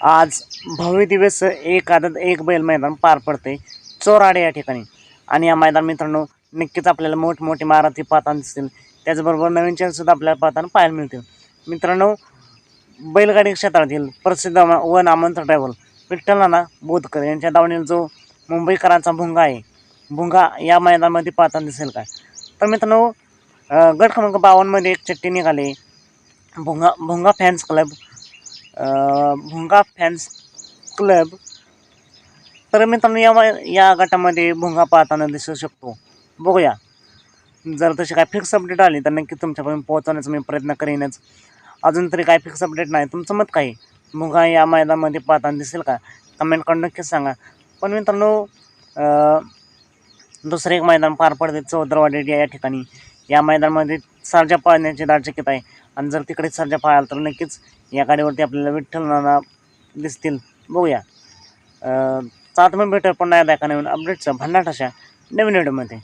आज भव्य दिवस एक आदत एक बैल मैदान पार पडते चोराडे या ठिकाणी. आणि या मैदान मित्रांनो नक्कीच आपल्याला मोठमोठे मारुती पाहताना दिसतील त्याचबरोबर नवीन चेनसुद्धा आपल्याला पाहताना पाहायला मिळतील. मित्रांनो बैलगाडी क्षेत्रातील प्रसिद्ध व- वन ड्रायव्हर विठ्ठलाना बोधकर यांच्या दावणील जो मुंबईकरांचा भुंगा आहे भुंगा या मैदानामध्ये पाहताना दिसेल काय तर मित्रांनो गट क्रमांक बावन्नमध्ये एक चट्टी निघाली. Bhunga Bhunga fans club Bhunga fans club तर मित्रांनो या या गटामध्ये भुंगा पाहताना दिसू शकतो. बघूया. जर तशी काय फिक्स अपडेट आली तर नक्की तुमच्यापर्यंत पोहोचवण्याचा मी प्रयत्न करीनच. अजून तरी काय फिक्स अपडेट नाही तुमचं मत काय? भुंगा या मैदानामध्ये पाहताना दिसेल का? कमेंट करून नक्कीच सांगा. पण मित्रांनो दुसरं एक मैदान पार पडते चौदरवाडी या ठिकाणी. या मैदानामध्ये सर्जा पाळण्याची दाटचकीत आहे. आणि जर तिकडे सर्जा पाळाल तर नक्कीच या गाडीवरती आपल्याला विठ्ठल नाना दिसतील. बघूया. अं, चला तुम्ही पुन्हा एकदा एका नवीन अपडेटचं भन्नाट अशा नवीन व्हिडिओमध्ये